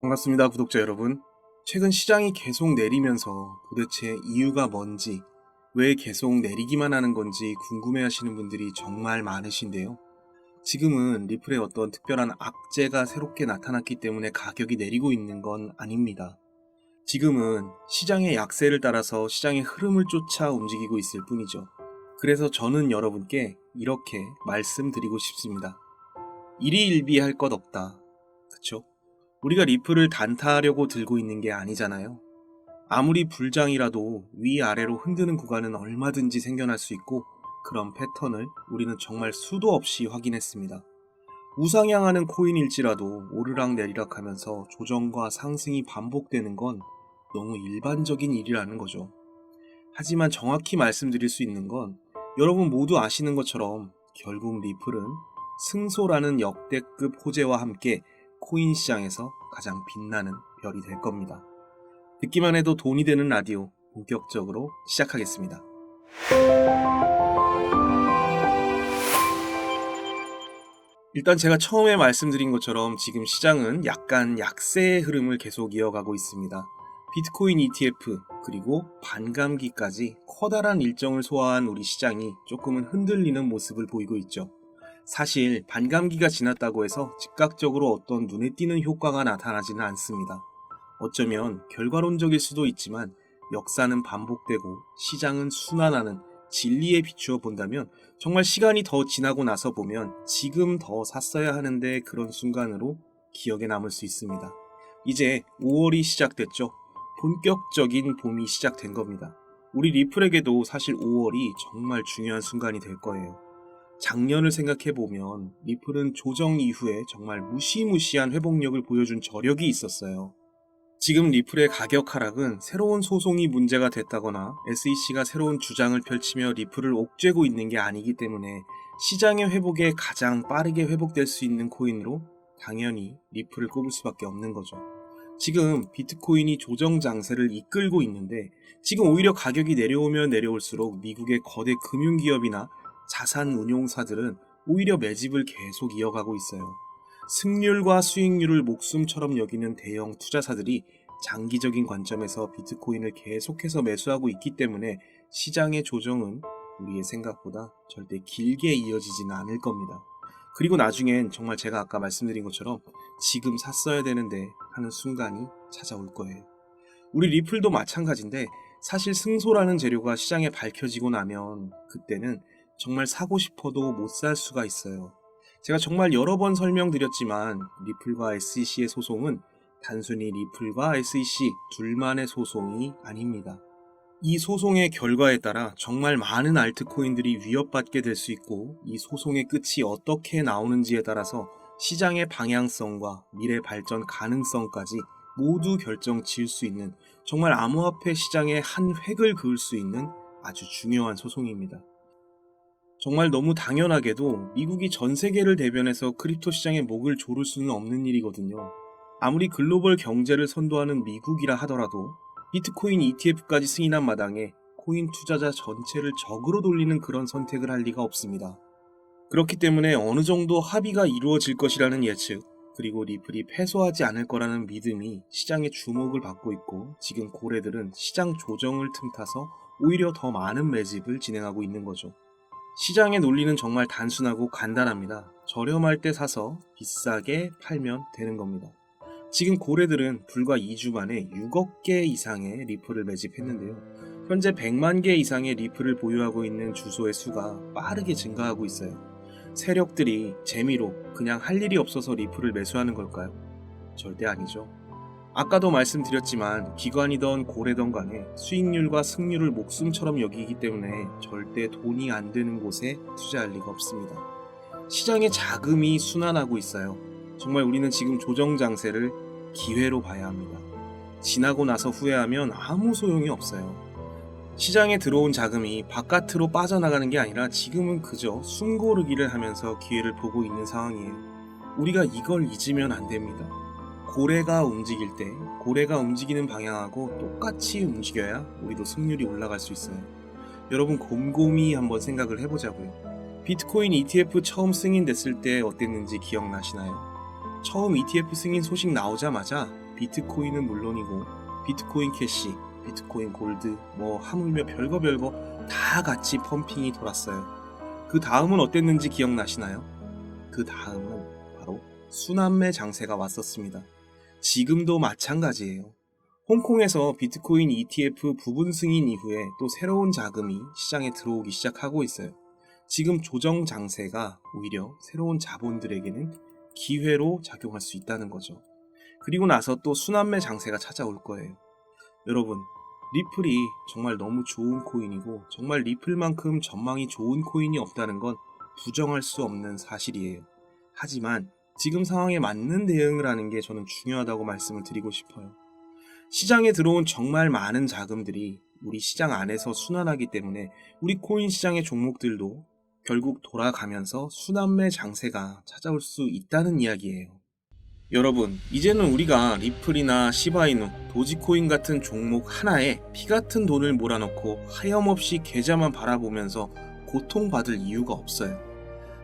반갑습니다, 구독자 여러분. 최근 시장이 계속 내리면서 도대체 이유가 뭔지, 왜 계속 내리기만 하는 건지 궁금해 하시는 분들이 정말 많으신데요. 지금은 리플에 어떤 특별한 악재가 새롭게 나타났기 때문에 가격이 내리고 있는 건 아닙니다. 지금은 시장의 약세를 따라서 시장의 흐름을 쫓아 움직이고 있을 뿐이죠. 그래서 저는 여러분께 이렇게 말씀드리고 싶습니다. 일희일비할 것 없다. 그쵸? 우리가 리플을 단타하려고 들고 있는 게 아니잖아요. 아무리 불장이라도 위아래로 흔드는 구간은 얼마든지 생겨날 수 있고 그런 패턴을 우리는 정말 수도 없이 확인했습니다. 우상향하는 코인일지라도 오르락 내리락 하면서 조정과 상승이 반복되는 건 너무 일반적인 일이라는 거죠. 하지만 정확히 말씀드릴 수 있는 건 여러분 모두 아시는 것처럼 결국 리플은 승소라는 역대급 호재와 함께 코인 시장에서 가장 빛나는 별이 될 겁니다. 듣기만 해도 돈이 되는 라디오 본격적으로 시작하겠습니다. 일단 제가 처음에 말씀드린 것처럼 지금 시장은 약간 약세의 흐름을 계속 이어가고 있습니다. 비트코인 ETF 그리고 반감기까지 커다란 일정을 소화한 우리 시장이 조금은 흔들리는 모습을 보이고 있죠. 사실 반감기가 지났다고 해서 즉각적으로 어떤 눈에 띄는 효과가 나타나지는 않습니다. 어쩌면 결과론적일 수도 있지만 역사는 반복되고 시장은 순환하는 진리에 비추어 본다면 정말 시간이 더 지나고 나서 보면 지금 더 샀어야 하는데 그런 순간으로 기억에 남을 수 있습니다. 이제 5월이 시작됐죠. 본격적인 봄이 시작된 겁니다. 우리 리플에게도 사실 5월이 정말 중요한 순간이 될 거예요. 작년을 생각해보면 리플은 조정 이후에 정말 무시무시한 회복력을 보여준 저력이 있었어요. 지금 리플의 가격 하락은 새로운 소송이 문제가 됐다거나 SEC가 새로운 주장을 펼치며 리플을 옥죄고 있는 게 아니기 때문에 시장의 회복에 가장 빠르게 회복될 수 있는 코인으로 당연히 리플을 꼽을 수밖에 없는 거죠. 지금 비트코인이 조정 장세를 이끌고 있는데 지금 오히려 가격이 내려오면 내려올수록 미국의 거대 금융기업이나 자산 운용사들은 오히려 매집을 계속 이어가고 있어요. 승률과 수익률을 목숨처럼 여기는 대형 투자사들이 장기적인 관점에서 비트코인을 계속해서 매수하고 있기 때문에 시장의 조정은 우리의 생각보다 절대 길게 이어지지는 않을 겁니다. 그리고 나중엔 정말 제가 아까 말씀드린 것처럼 지금 샀어야 되는데 하는 순간이 찾아올 거예요. 우리 리플도 마찬가지인데 사실 승소라는 재료가 시장에 밝혀지고 나면 그때는 정말 사고 싶어도 못 살 수가 있어요. 제가 정말 여러 번 설명드렸지만 리플과 SEC의 소송은 단순히 리플과 SEC 둘만의 소송이 아닙니다. 이 소송의 결과에 따라 정말 많은 알트코인들이 위협받게 될 수 있고 이 소송의 끝이 어떻게 나오는지에 따라서 시장의 방향성과 미래 발전 가능성까지 모두 결정 지을 수 있는 정말 암호화폐 시장의 한 획을 그을 수 있는 아주 중요한 소송입니다. 정말 너무 당연하게도 미국이 전 세계를 대변해서 크립토 시장의 목을 조를 수는 없는 일이거든요. 아무리 글로벌 경제를 선도하는 미국이라 하더라도 비트코인 ETF까지 승인한 마당에 코인 투자자 전체를 적으로 돌리는 그런 선택을 할 리가 없습니다. 그렇기 때문에 어느 정도 합의가 이루어질 것이라는 예측, 그리고 리플이 패소하지 않을 거라는 믿음이 시장의 주목을 받고 있고 지금 고래들은 시장 조정을 틈타서 오히려 더 많은 매집을 진행하고 있는 거죠. 시장의 논리는 정말 단순하고 간단합니다. 저렴할 때 사서 비싸게 팔면 되는 겁니다. 지금 고래들은 불과 2주 만에 6억 개 이상의 리플을 매집했는데요. 현재 100만 개 이상의 리플을 보유하고 있는 주소의 수가 빠르게 증가하고 있어요. 세력들이 재미로 그냥 할 일이 없어서 리플을 매수하는 걸까요? 절대 아니죠. 아까도 말씀드렸지만 기관이던 고래던 간에 수익률과 승률을 목숨처럼 여기기 때문에 절대 돈이 안 되는 곳에 투자할 리가 없습니다. 시장의 자금이 순환하고 있어요. 정말 우리는 지금 조정 장세를 기회로 봐야 합니다. 지나고 나서 후회하면 아무 소용이 없어요. 시장에 들어온 자금이 바깥으로 빠져나가는 게 아니라 지금은 그저 숨고르기를 하면서 기회를 보고 있는 상황이에요. 우리가 이걸 잊으면 안 됩니다. 고래가 움직일 때 고래가 움직이는 방향하고 똑같이 움직여야 우리도 승률이 올라갈 수 있어요. 여러분 곰곰이 한번 생각을 해보자고요. 비트코인 ETF 처음 승인됐을 때 어땠는지 기억나시나요? 처음 ETF 승인 소식 나오자마자 비트코인은 물론이고 비트코인 캐시, 비트코인 골드, 뭐 하물며 별거 별거 다 같이 펌핑이 돌았어요. 그 다음은 어땠는지 기억나시나요? 그 다음은 바로 수남매 장세가 왔었습니다. 지금도 마찬가지예요. 홍콩에서 비트코인 ETF 부분 승인 이후에 또 새로운 자금이 시장에 들어오기 시작하고 있어요. 지금 조정 장세가 오히려 새로운 자본들에게는 기회로 작용할 수 있다는 거죠. 그리고 나서 또 순환매 장세가 찾아올 거예요. 여러분, 리플이 정말 너무 좋은 코인이고 정말 리플만큼 전망이 좋은 코인이 없다는 건 부정할 수 없는 사실이에요. 하지만 지금 상황에 맞는 대응을 하는 게 저는 중요하다고 말씀을 드리고 싶어요. 시장에 들어온 정말 많은 자금들이 우리 시장 안에서 순환하기 때문에 우리 코인 시장의 종목들도 결국 돌아가면서 순환매 장세가 찾아올 수 있다는 이야기예요. 여러분, 이제는 우리가 리플이나 시바이누, 도지코인 같은 종목 하나에 피 같은 돈을 몰아넣고 하염없이 계좌만 바라보면서 고통받을 이유가 없어요.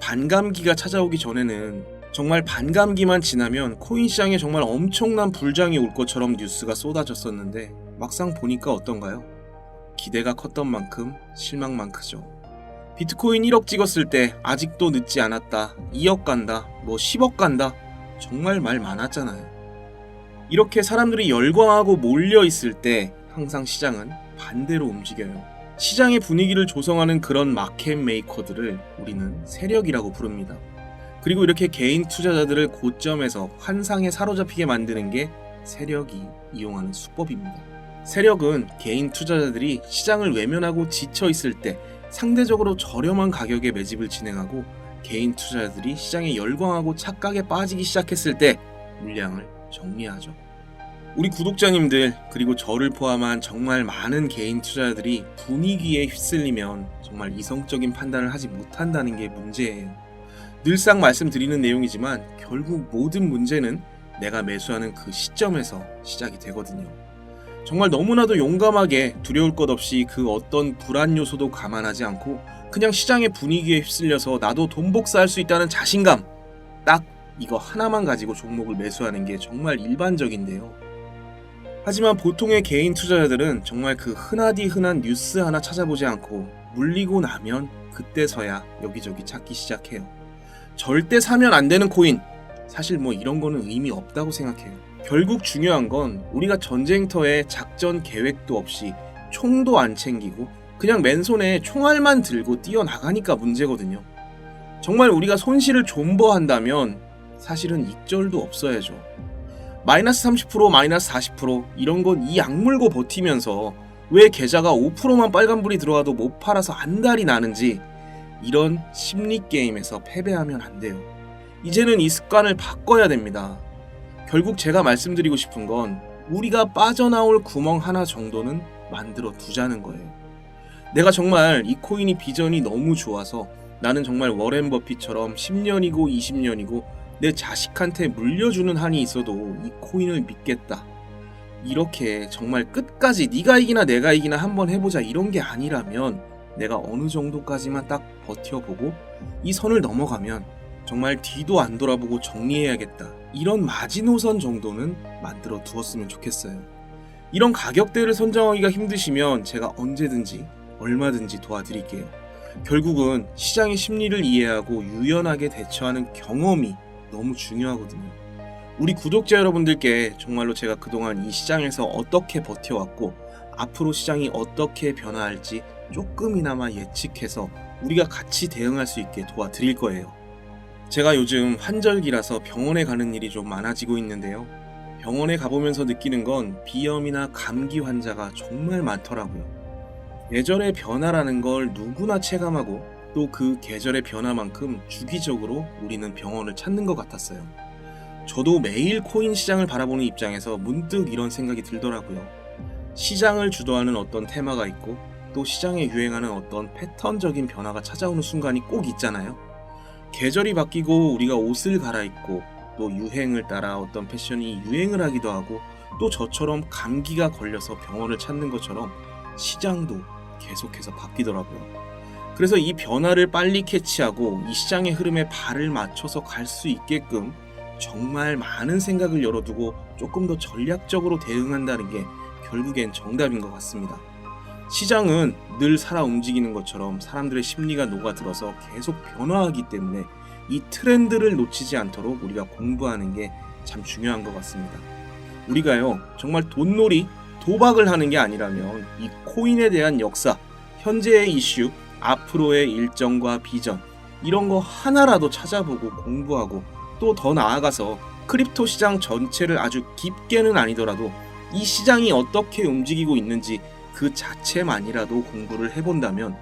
반감기가 찾아오기 전에는 정말 반감기만 지나면 코인 시장에 정말 엄청난 불장이 올 것처럼 뉴스가 쏟아졌었는데 막상 보니까 어떤가요? 기대가 컸던 만큼 실망만 크죠. 비트코인 1억 찍었을 때 아직도 늦지 않았다. 2억 간다. 뭐 10억 간다. 정말 말 많았잖아요. 이렇게 사람들이 열광하고 몰려 있을 때 항상 시장은 반대로 움직여요. 시장의 분위기를 조성하는 그런 마켓 메이커들을 우리는 세력이라고 부릅니다. 그리고 이렇게 개인 투자자들을 고점에서 환상에 사로잡히게 만드는 게 세력이 이용하는 수법입니다. 세력은 개인 투자자들이 시장을 외면하고 지쳐 있을 때 상대적으로 저렴한 가격에 매집을 진행하고 개인 투자자들이 시장에 열광하고 착각에 빠지기 시작했을 때 물량을 정리하죠. 우리 구독자님들 그리고 저를 포함한 정말 많은 개인 투자자들이 분위기에 휩쓸리면 정말 이성적인 판단을 하지 못한다는 게 문제예요. 늘상 말씀드리는 내용이지만 결국 모든 문제는 내가 매수하는 그 시점에서 시작이 되거든요. 정말 너무나도 용감하게 두려울 것 없이 그 어떤 불안 요소도 감안하지 않고 그냥 시장의 분위기에 휩쓸려서 나도 돈 복사할 수 있다는 자신감 딱 이거 하나만 가지고 종목을 매수하는 게 정말 일반적인데요. 하지만 보통의 개인 투자자들은 정말 그 흔하디 흔한 뉴스 하나 찾아보지 않고 물리고 나면 그때서야 여기저기 찾기 시작해요. 절대 사면 안 되는 코인. 사실 뭐 이런 거는 의미 없다고 생각해요. 결국 중요한 건 우리가 전쟁터에 작전 계획도 없이 총도 안 챙기고 그냥 맨손에 총알만 들고 뛰어나가니까 문제거든요. 정말 우리가 손실을 존버한다면 사실은 익절도 없어야죠. 마이너스 30% 마이너스 40% 이런 건 이 악물고 버티면서 왜 계좌가 5%만 빨간불이 들어와도 못 팔아서 안달이 나는지 이런 심리 게임에서 패배하면 안 돼요. 이제는 이 습관을 바꿔야 됩니다. 결국 제가 말씀드리고 싶은 건 우리가 빠져나올 구멍 하나 정도는 만들어 두자는 거예요. 내가 정말 이 코인이 비전이 너무 좋아서 나는 정말 워렌 버핏처럼 10년이고 20년이고 내 자식한테 물려주는 한이 있어도 이 코인을 믿겠다. 이렇게 정말 끝까지 네가 이기나 내가 이기나 한번 해보자 이런 게 아니라면 내가 어느 정도까지만 딱 버텨보고 이 선을 넘어가면 정말 뒤도 안 돌아보고 정리해야겠다. 이런 마지노선 정도는 만들어 두었으면 좋겠어요. 이런 가격대를 선정하기가 힘드시면 제가 언제든지 얼마든지 도와드릴게요. 결국은 시장의 심리를 이해하고 유연하게 대처하는 경험이 너무 중요하거든요. 우리 구독자 여러분들께 정말로 제가 그동안 이 시장에서 어떻게 버텨왔고 앞으로 시장이 어떻게 변화할지 조금이나마 예측해서 우리가 같이 대응할 수 있게 도와드릴 거예요. 제가 요즘 환절기라서 병원에 가는 일이 좀 많아지고 있는데요. 병원에 가보면서 느끼는 건 비염이나 감기 환자가 정말 많더라고요. 계절의 변화라는 걸 누구나 체감하고 또 그 계절의 변화만큼 주기적으로 우리는 병원을 찾는 것 같았어요. 저도 매일 코인 시장을 바라보는 입장에서 문득 이런 생각이 들더라고요. 시장을 주도하는 어떤 테마가 있고 또 시장에 유행하는 어떤 패턴적인 변화가 찾아오는 순간이 꼭 있잖아요. 계절이 바뀌고 우리가 옷을 갈아입고 또 유행을 따라 어떤 패션이 유행을 하기도 하고 또 저처럼 감기가 걸려서 병원을 찾는 것처럼 시장도 계속해서 바뀌더라고요. 그래서 이 변화를 빨리 캐치하고 이 시장의 흐름에 발을 맞춰서 갈 수 있게끔 정말 많은 생각을 열어두고 조금 더 전략적으로 대응한다는 게 결국엔 정답인 것 같습니다. 시장은 늘 살아 움직이는 것처럼 사람들의 심리가 녹아들어서 계속 변화하기 때문에 이 트렌드를 놓치지 않도록 우리가 공부하는 게 참 중요한 것 같습니다. 우리가요, 정말 돈놀이, 도박을 하는 게 아니라면 이 코인에 대한 역사, 현재의 이슈, 앞으로의 일정과 비전, 이런 거 하나라도 찾아보고 공부하고 또 더 나아가서 크립토 시장 전체를 아주 깊게는 아니더라도 이 시장이 어떻게 움직이고 있는지 그 자체만이라도 공부를 해본다면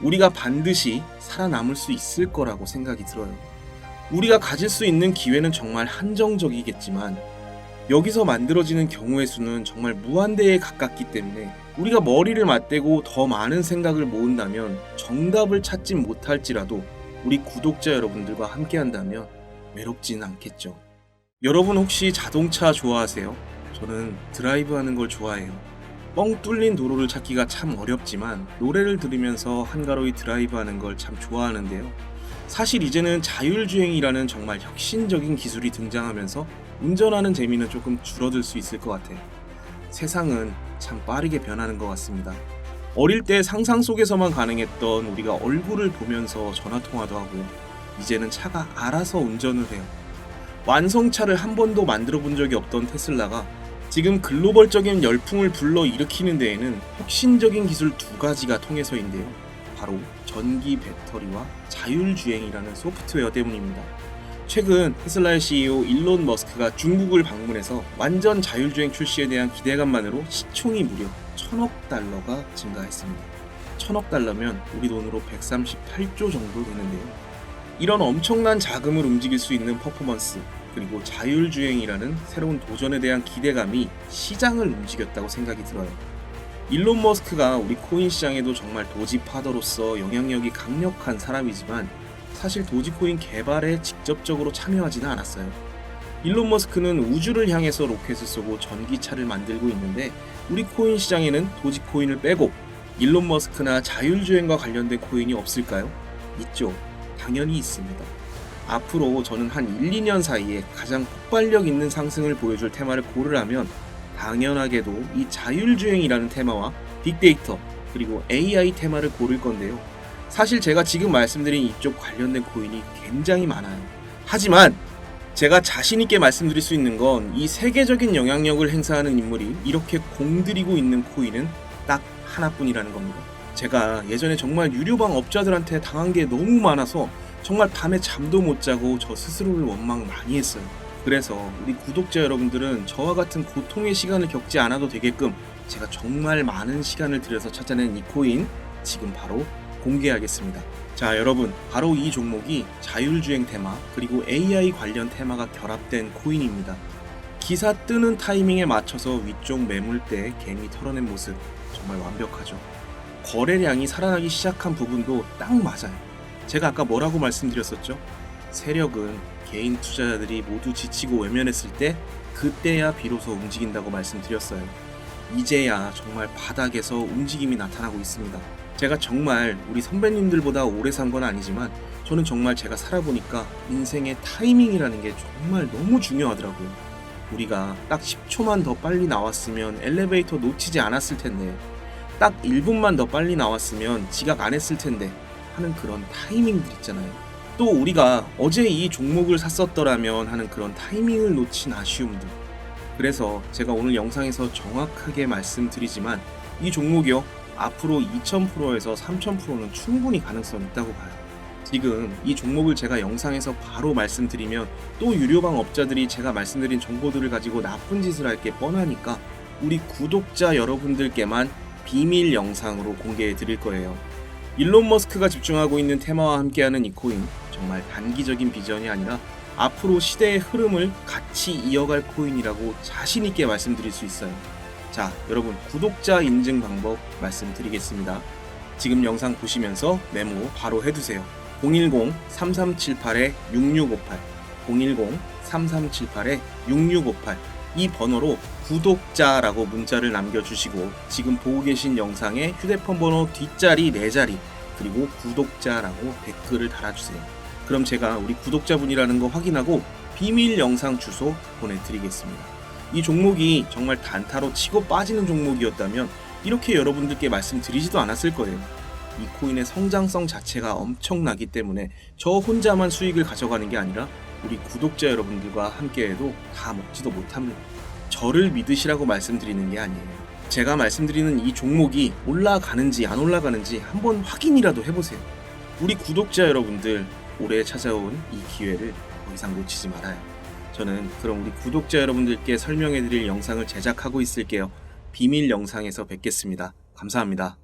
우리가 반드시 살아남을 수 있을 거라고 생각이 들어요. 우리가 가질 수 있는 기회는 정말 한정적이겠지만 여기서 만들어지는 경우의 수는 정말 무한대에 가깝기 때문에 우리가 머리를 맞대고 더 많은 생각을 모은다면 정답을 찾지 못할지라도 우리 구독자 여러분들과 함께 한다면 외롭지는 않겠죠. 여러분 혹시 자동차 좋아하세요? 저는 드라이브 하는 걸 좋아해요. 뻥 뚫린 도로를 찾기가 참 어렵지만 노래를 들으면서 한가로이 드라이브 하는 걸 참 좋아하는데요. 사실 이제는 자율주행이라는 정말 혁신적인 기술이 등장하면서 운전하는 재미는 조금 줄어들 수 있을 것 같아요. 세상은 참 빠르게 변하는 것 같습니다. 어릴 때 상상 속에서만 가능했던 우리가 얼굴을 보면서 전화 통화도 하고요. 이제는 차가 알아서 운전을 해요. 완성차를 한 번도 만들어 본 적이 없던 테슬라가 지금 글로벌적인 열풍을 불러 일으키는 데에는 혁신적인 기술 두 가지가 통해서인데요. 바로 전기 배터리와 자율주행이라는 소프트웨어 때문입니다. 최근 테슬라의 CEO 일론 머스크가 중국을 방문해서 완전 자율주행 출시에 대한 기대감만으로 시총이 무려 천억 달러가 증가했습니다. 천억 달러면 우리 돈으로 138조 정도 되는데요. 이런 엄청난 자금을 움직일 수 있는 퍼포먼스, 그리고 자율주행이라는 새로운 도전에 대한 기대감이 시장을 움직였다고 생각이 들어요. 일론 머스크가 우리 코인 시장에도 정말 도지파더로서 영향력이 강력한 사람이지만 사실 도지코인 개발에 직접적으로 참여하지는 않았어요. 일론 머스크는 우주를 향해서 로켓을 쏘고 전기차를 만들고 있는데 우리 코인 시장에는 도지코인을 빼고 일론 머스크나 자율주행과 관련된 코인이 없을까요? 있죠. 당연히 있습니다. 앞으로 저는 한 1, 2년 사이에 가장 폭발력 있는 상승을 보여줄 테마를 고르라면 당연하게도 이 자율주행이라는 테마와 빅데이터 그리고 AI 테마를 고를 건데요. 사실 제가 지금 말씀드린 이쪽 관련된 코인이 굉장히 많아요. 하지만 제가 자신있게 말씀드릴 수 있는 건 이 세계적인 영향력을 행사하는 인물이 이렇게 공들이고 있는 코인은 딱 하나뿐이라는 겁니다. 제가 예전에 정말 유료방 업자들한테 당한 게 너무 많아서 정말 밤에 잠도 못 자고 저 스스로를 원망 많이 했어요. 그래서 우리 구독자 여러분들은 저와 같은 고통의 시간을 겪지 않아도 되게끔 제가 정말 많은 시간을 들여서 찾아낸 이 코인 지금 바로 공개하겠습니다. 자, 여러분, 바로 이 종목이 자율주행 테마 그리고 AI 관련 테마가 결합된 코인입니다. 기사 뜨는 타이밍에 맞춰서 위쪽 매물대 개미 털어낸 모습 정말 완벽하죠. 거래량이 살아나기 시작한 부분도 딱 맞아요. 제가 아까 뭐라고 말씀드렸었죠? 세력은 개인 투자자들이 모두 지치고 외면했을 때 그때야 비로소 움직인다고 말씀드렸어요. 이제야 정말 바닥에서 움직임이 나타나고 있습니다. 제가 정말 우리 선배님들보다 오래 산 건 아니지만 저는 정말 제가 살아보니까 인생의 타이밍이라는 게 정말 너무 중요하더라고요. 우리가 딱 10초만 더 빨리 나왔으면 엘리베이터 놓치지 않았을 텐데 딱 1분만 더 빨리 나왔으면 지각 안 했을 텐데 하는 그런 타이밍들 있잖아요. 또 우리가 어제 이 종목을 샀었더라면 하는 그런 타이밍을 놓친 아쉬움들. 그래서 제가 오늘 영상에서 정확하게 말씀드리지만 이 종목이요 앞으로 2000%에서 3000%는 충분히 가능성이 있다고 봐요. 지금 이 종목을 제가 영상에서 바로 말씀드리면 또 유료방 업자들이 제가 말씀드린 정보들을 가지고 나쁜 짓을 할 게 뻔하니까 우리 구독자 여러분들께만 비밀 영상으로 공개해 드릴 거예요. 일론 머스크가 집중하고 있는 테마와 함께하는 이 코인 정말 단기적인 비전이 아니라 앞으로 시대의 흐름을 같이 이어갈 코인이라고 자신 있게 말씀드릴 수 있어요. 자, 여러분 구독자 인증 방법 말씀드리겠습니다. 지금 영상 보시면서 메모 바로 해두세요. 010-3378-6658 010-3378-6658 이 번호로 구독자라고 문자를 남겨주시고 지금 보고 계신 영상의 휴대폰 번호 뒷자리, 네 자리 그리고 구독자라고 댓글을 달아주세요. 그럼 제가 우리 구독자분이라는 거 확인하고 비밀 영상 주소 보내드리겠습니다. 이 종목이 정말 단타로 치고 빠지는 종목이었다면 이렇게 여러분들께 말씀드리지도 않았을 거예요. 이 코인의 성장성 자체가 엄청나기 때문에 저 혼자만 수익을 가져가는 게 아니라 우리 구독자 여러분들과 함께해도 다 먹지도 못합니다. 저를 믿으시라고 말씀드리는 게 아니에요. 제가 말씀드리는 이 종목이 올라가는지 안 올라가는지 한번 확인이라도 해보세요. 우리 구독자 여러분들 올해 찾아온 이 기회를 더 이상 놓치지 말아요. 저는 그럼 우리 구독자 여러분들께 설명해드릴 영상을 제작하고 있을게요. 비밀 영상에서 뵙겠습니다. 감사합니다.